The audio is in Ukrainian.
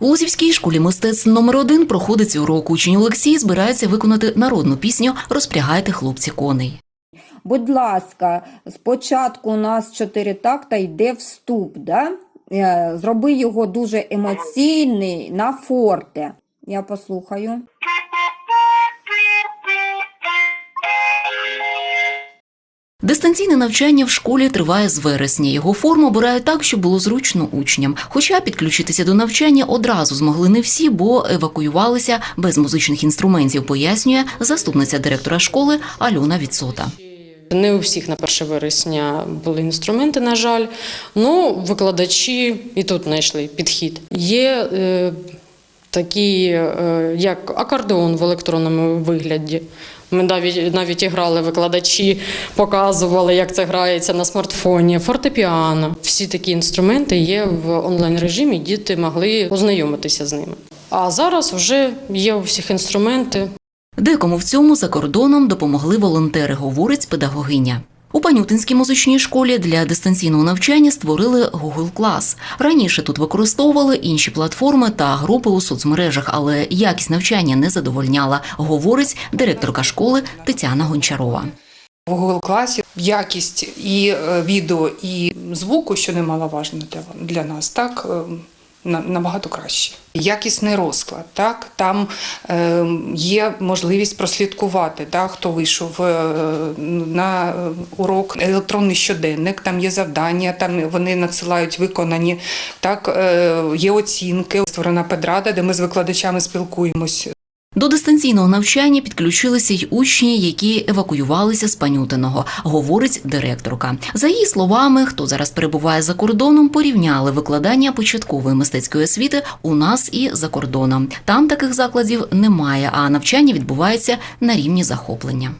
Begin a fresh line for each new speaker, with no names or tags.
У Лузівській школі мистецтв номер 1 проходить урок. Учень Олексій збирається виконати народну пісню Розпрягайте хлопці коней.
Будь ласка, спочатку у нас чотири такта йде вступ. Да? Е, Зроби його дуже емоційний на форте. Я послухаю.
Дистанційне навчання в школі триває з вересня. Його форму обирають так, щоб було зручно учням. Хоча підключитися до навчання одразу змогли не всі, бо евакуювалися без музичних інструментів, пояснює заступниця директора школи Альона Відсота.
Не у всіх на 1 вересня були інструменти, на жаль. Ну, викладачі і тут знайшли підхід. Є е, такі, е, як акордеон в електронному вигляді. Ми навіть навіть і грали викладачі, показували, як це грається на смартфоні, фортепіано. Всі такі інструменти є в онлайн режимі. Діти могли ознайомитися з ними. А зараз вже є у всіх інструменти.
Декому в цьому за кордоном допомогли волонтери, говорить педагогиня. У Панютинській музичній школі для дистанційного навчання створили Google Class. Раніше тут використовували інші платформи та групи у соцмережах, але якість навчання не задовольняла, говорить директорка школи Тетяна Гончарова.
В Google класі якість і е, відео, і звуку, що немаловажно для, нас, так е, набагато краще. Якісний розклад, так там е, є можливість прослідкувати, так, хто вийшов е, на е, урок, електронний щоденник, там є завдання, там вони надсилають виконані, так е, є оцінки. Створена педрада, де ми з викладачами спілкуємось.
До дистанційного навчання підключилися й учні, які евакуювалися з Панютиного, говорить директорка. За її словами, хто зараз перебуває за кордоном, порівняли викладання початкової мистецької освіти у нас і за кордоном. Там таких закладів немає, а навчання відбувається на рівні захоплення.